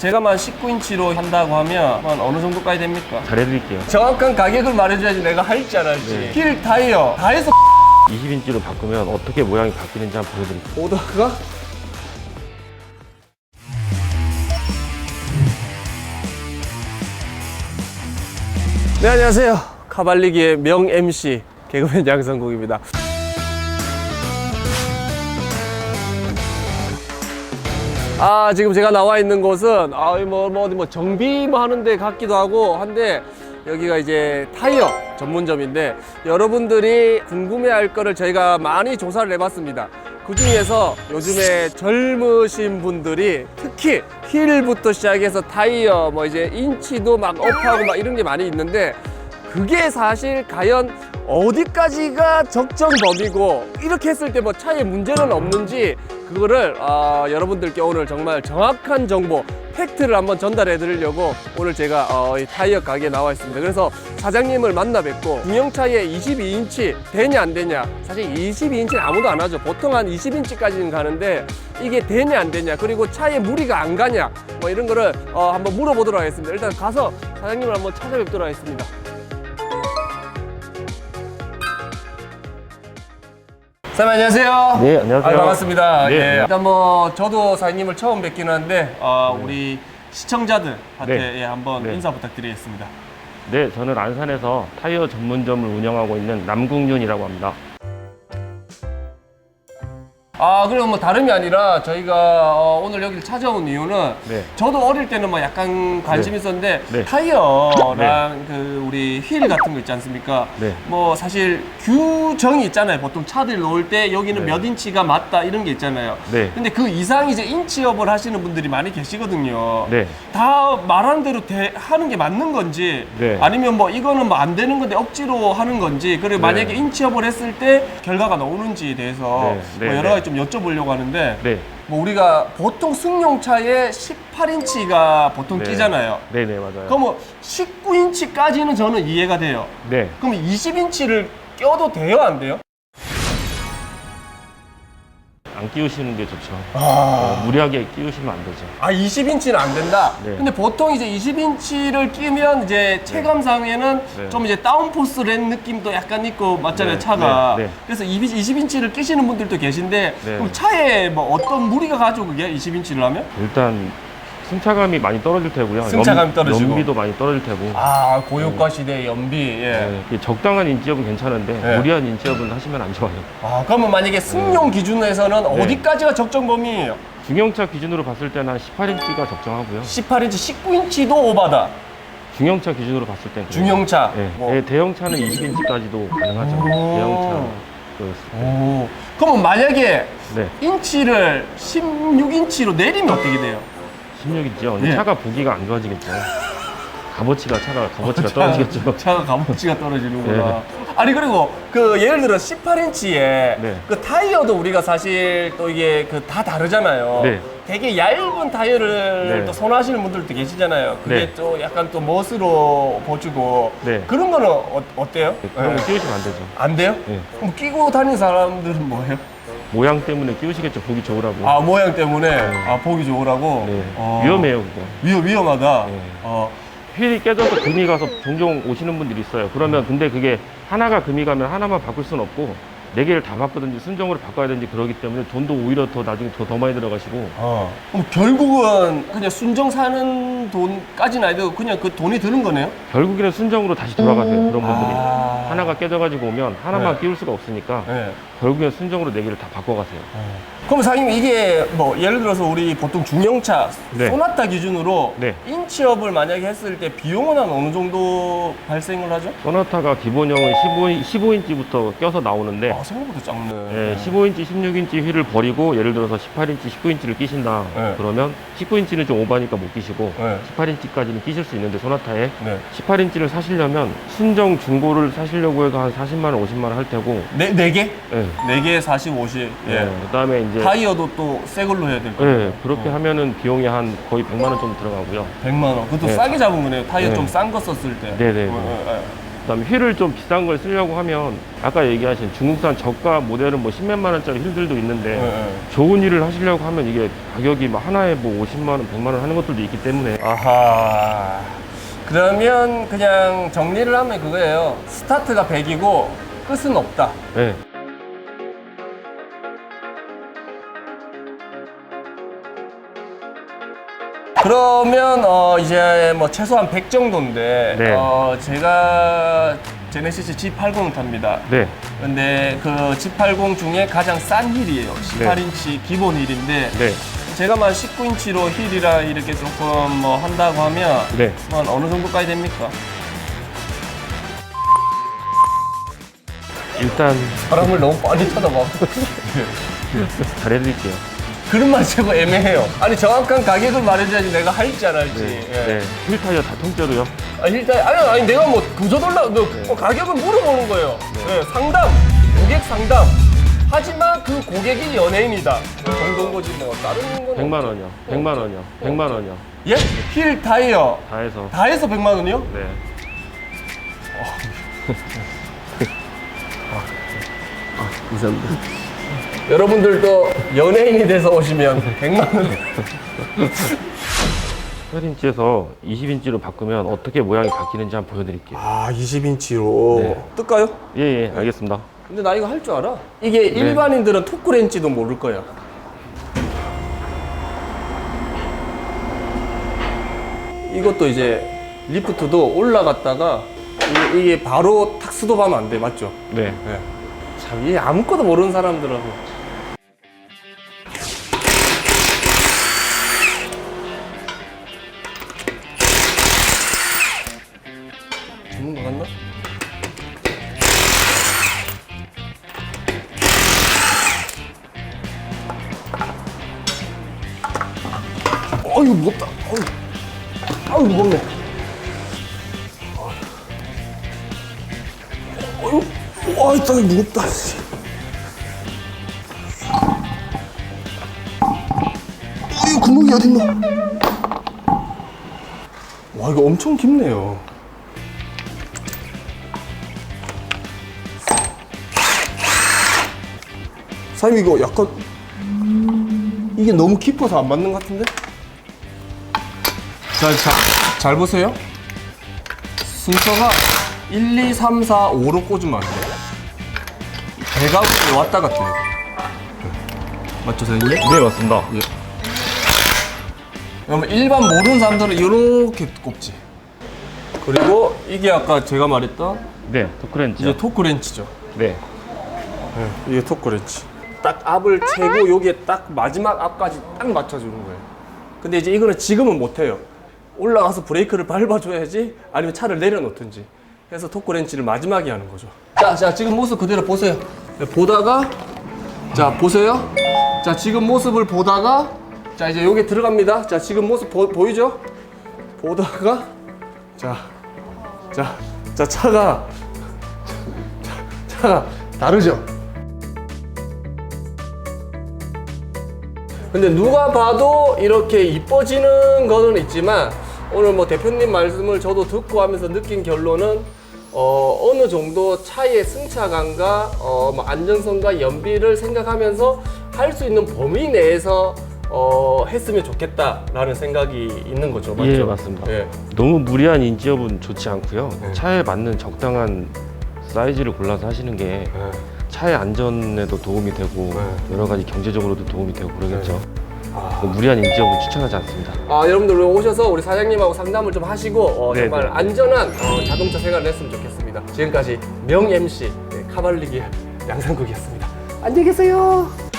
제가만 19인치로 한다고 하면 한 어느 정도까지 됩니까? 잘해드릴게요. 정확한 가격을 말해줘야지 내가 할지 안 할지. 네. 휠 타이어 다 해서 20인치로 바꾸면 어떻게 모양이 바뀌는지 한번 보여드릴게요. 오다가 네 안녕하세요 카발리기의 명 MC 개그맨 양성국입니다 아 지금 제가 나와 있는 곳은 아뭐뭐 어디 뭐 정비 뭐 하는 데 같기도 하고 한데 여기가 이제 타이어 전문점인데 여러분들이 궁금해할 거를 저희가 많이 조사를 해봤습니다. 그 중에서 요즘에 젊으신 분들이 특히 휠부터 시작해서 타이어 뭐 이제 인치도 막 업하고 막 이런 게 많이 있는데 그게 사실 과연 어디까지가 적정 범위고 이렇게 했을 때 뭐 차에 문제는 없는지 그거를 어, 여러분들께 오늘 정말 정확한 정보 팩트를 한번 전달해 드리려고 오늘 제가 어, 이 타이어 가게에 나와 있습니다. 그래서 사장님을 만나 뵙고 중형차에 22인치 되냐 안 되냐. 사실 22인치는 아무도 안 하죠. 보통 한 20인치까지는 가는데 이게 되냐 안 되냐. 그리고 차에 무리가 안 가냐. 뭐 이런 거를 어, 한번 물어보도록 하겠습니다. 일단 가서 사장님을 한번 찾아뵙도록 하겠습니다 사장님 안녕하세요. 네, 안녕하세요. 아, 반갑습니다. 네, 예. 일단 뭐 저도 사장님을 처음 뵙기는 한데 어, 우리 시청자들한테 네. 예, 한번 네. 인사 부탁드리겠습니다. 네, 저는 안산에서 타이어 전문점을 운영하고 있는 남궁윤이라고 합니다. 아 그리고 뭐 다름이 아니라 저희가 어, 오늘 여기를 찾아온 이유는 네. 저도 어릴 때는 뭐 약간 관심 네. 있었는데 네. 타이어랑 그 우리 휠 같은 거 있지 않습니까? 네. 뭐 사실 규정이 있잖아요. 보통 차들 놓을 때 여기는 네. 몇 인치가 맞다 이런 게 있잖아요. 네. 근데 그 이상 이제 인치업을 하시는 분들이 많이 계시거든요. 네. 다 말하는 대로 대- 하는 게 맞는 건지 네. 아니면 뭐 이거는 뭐 안 되는 건데 억지로 하는 건지 그리고 네. 만약에 인치업을 했을 때 결과가 나오는지에 대해서 네. 네. 뭐 여러 네. 가지 좀 여쭤보려고 하는데 네. 뭐 우리가 보통 승용차에 18인치가 보통 네. 끼잖아요. 네, 네, 맞아요. 그럼 뭐 19인치까지는 저는 이해가 돼요. 네. 그럼 20인치를 껴도 돼요, 안 돼요? 안 끼우시는 게 좋죠. 아, 어, 무리하게 끼우시면 안 되죠. 아 20인치는 안 된다. 네. 근데 보통 이제 20인치를 끼면 이제 체감상에는 네. 좀 이제 다운포스 랜 느낌도 약간 있고 맞잖아요, 네, 차가. 네, 네. 그래서 20 인치를 끼시는 분들도 계신데 네. 그럼 차에 뭐 어떤 무리가 가죠, 그게 20인치를 하면? 일단 승차감이 많이 떨어질 테고요. 승차감이 떨어지고. 연비도 많이 떨어질 테고. 아, 고유가 시대 연비. 예. 네, 이게 적당한 인지업은 괜찮은데 네. 무리한 인지업은 하시면 안 좋아요. 아, 그러면 만약에 승용 기준에서는 네. 어디까지가 적정 범위예요? 중형차 기준으로 봤을 때는 한 18인치가 적정하고요. 18인치, 19인치도 오바다. 중형차 기준으로 봤을 때는 그래요. 중형차. 네. 뭐. 네, 대형차는 20인치까지도 가능하죠. 오. 대형차. 그, 오. 그러면 만약에 네. 인치를 16인치로 내리면 어떻게 돼요? 16인치요. 근데 예. 차가 보기가 안 좋아지겠죠. 값어치가 차가 값어치가 떨어지겠죠. 차가 값어치가 떨어지는구나. 네. 아니 그리고 그 예를 들어 18인치에 네. 그 타이어도 우리가 사실 또 이게 그 다 다르잖아요. 네. 되게 얇은 타이어를 네. 또 선호하시는 분들도 계시잖아요. 그게 네. 또 약간 또 멋으로 보주고 네. 그런 거는 어, 어때요? 그런 네. 거 끼우시면 안 되죠. 안 돼요? 네. 그럼 끼고 다니는 사람들은 뭐예요? 모양 때문에 끼우시겠죠. 보기 좋으라고. 아 모양 때문에 아 보기 좋으라고. 네. 어. 위험해요, 그거. 위험 위험하다. 네. 어. 휠이 깨져서 금이 가서 종종 오시는 분들이 있어요. 그러면 근데 그게 하나가 금이 가면 하나만 바꿀 수는 없고 네 개를 다 바꾸든지 순정으로 바꿔야 되는지 그러기 때문에 돈도 오히려 더 나중에 더, 더 많이 들어가시고 어. 그럼 결국은 그냥 순정 사는 돈까지는 아니고 그냥 그 돈이 드는 거네요? 결국에는 순정으로 다시 돌아가세요. 그런 분들이 아. 하나가 깨져가지고 오면 하나만 네. 끼울 수가 없으니까 네. 결국엔 순정으로 네 개를 다 바꿔가세요. 그럼 사장님 이게 뭐 예를 들어서 우리 보통 중형차 네. 소나타 기준으로 네. 인치업을 만약에 했을 때 비용은 한 어느 정도 발생을 하죠? 소나타가 기본형은 15, 15인치부터 껴서 나오는데 아 생각보다 작네. 예, 15인치, 16인치 휠을 버리고 예를 들어서 18인치, 19인치를 끼신다. 네. 그러면 19인치는 좀 오바니까 못 끼시고 네. 18인치까지는 끼실 수 있는데 소나타에 네. 18인치를 사시려면 순정 중고를 사시려고 해도 한 40만 원, 50만 원 할 테고 네, 네 개? 예. 네 개에 40, 50. 예. 그다음에 이제 타이어도 또 새 걸로 해야 될 거예요. 예, 그렇게 어. 하면은 비용이 한 거의 100만 원 정도 들어가고요. 100만 원. 그것도 네. 싸게 잡은 거네요. 타이어 네. 좀싼 거 썼을 때. 네네. 어, 어, 어. 그다음에 휠을 좀 비싼 걸 쓰려고 하면 아까 얘기하신 중국산 저가 모델은 뭐 10몇만 원짜리 휠들도 있는데 네. 좋은 일을 하시려고 하면 이게 가격이 뭐 하나에 뭐 50만 원, 100만 원 하는 것들도 있기 때문에 아하. 그러면 그냥 정리를 하면 그거예요. 스타트가 100이고 끝은 없다. 네. 그러면 어 이제 뭐 최소한 100 정도인데 네. 어 제가 제네시스 G80을 탑니다. 네. 근데 그 G80 중에 가장 싼 힐이에요. 18인치 기본 힐인데 네. 제가만 19인치로 힐이라 이렇게 조금 뭐 한다고 하면 네. 한 어느 정도까지 됩니까? 일단 사람을 너무 빨리 쳐다봐. 잘해드릴게요. 그런 말 자꾸 애매해요. 아니 정확한 가격을 말해줘야지 내가 할지 안 할지. 네. 예. 네. 휠 타이어 다 통째로요. 아, 일단 아니 아니 내가 뭐 그저돌라 너뭐 가격을 물어보는 거예요. 예, 상담 고객 상담. 하지만 그 고객이 연예인이다. 그 정도인 거지 뭐 다른 건 100만 없죠. 원이요. 100만 원이요. 100만 원이요. 예? 힐 타이어 다 해서. 다 해서 100만 원이요? 네. 감사합니다. 여러분들도 연예인이 돼서 오시면 100만 원. 8인치에서 20인치로 바꾸면 어떻게 모양이 바뀌는지 한번 보여드릴게요. 아 20인치로 네. 뜰까요? 예, 예, 알겠습니다. 근데 나 이거 할 줄 알아. 이게 일반인들은 토크렌치도 모를 거야. 이것도 이제 리프트도 올라갔다가 이게, 이게 바로 탁 스톱하면 안 돼, 맞죠? 네. 참, 이 아무것도 모르는 사람들하고. 무겁다. 어휴, 아유, 무겁네. 어휴, 와, 이 땅이 무겁다. 씨. 어이 구멍이 어딨노? 와 이거 엄청 깊네요. 사장님 이거 약간 이게 너무 깊어서 안 맞는 것 같은데? 자, 자, 잘 보세요. 순서가 1, 2, 3, 4, 5로 꽂으면 안 돼요. 배가 왔다 갔다 해요. 맞죠, 선생님? 네, 맞습니다. 그러면 일반 모르는 사람들은 이렇게 꼽지. 그리고 이게 아까 제가 말했던 네, 토크렌치요. 이제 토크렌치죠. 네. 이게 토크렌치. 딱 앞을 채고 여기에 딱 마지막 앞까지 딱 맞춰주는 거예요. 근데 이제 이거는 지금은 못해요. 올라가서 브레이크를 밟아줘야지 아니면 차를 내려놓든지 해서 토크렌치를 마지막에 하는 거죠. 자, 자, 지금 모습 그대로 보세요. 네, 보다가 자, 보세요. 자, 지금 모습을 보다가 자, 이제 여기 들어갑니다. 자, 지금 모습 보, 보이죠? 보다가 자, 자, 자, 차가 자, 차가 다르죠? 근데 누가 봐도 이렇게 이뻐지는 거는 있지만 오늘 뭐 대표님 말씀을 저도 듣고 하면서 느낀 결론은 어, 어느 정도 차의 승차감과 어, 뭐 안전성과 연비를 생각하면서 할 수 있는 범위 내에서 어, 했으면 좋겠다라는 생각이 있는 거죠. 맞죠? 예, 맞습니다. 예. 너무 무리한 인지업은 좋지 않고요. 네. 차에 맞는 적당한 사이즈를 골라서 하시는 게 예. 차의 안전에도 도움이 되고 네. 여러 가지 경제적으로도 도움이 되고 그러겠죠. 아. 뭐 무리한 인지업은 추천하지 않습니다. 아, 여러분들 오셔서 우리 사장님하고 상담을 좀 하시고 어, 네, 정말 네. 안전한 어, 자동차 생활을 했으면 좋겠습니다. 지금까지 명 MC 네, 카발리기 양상국이었습니다. 안녕히 계세요.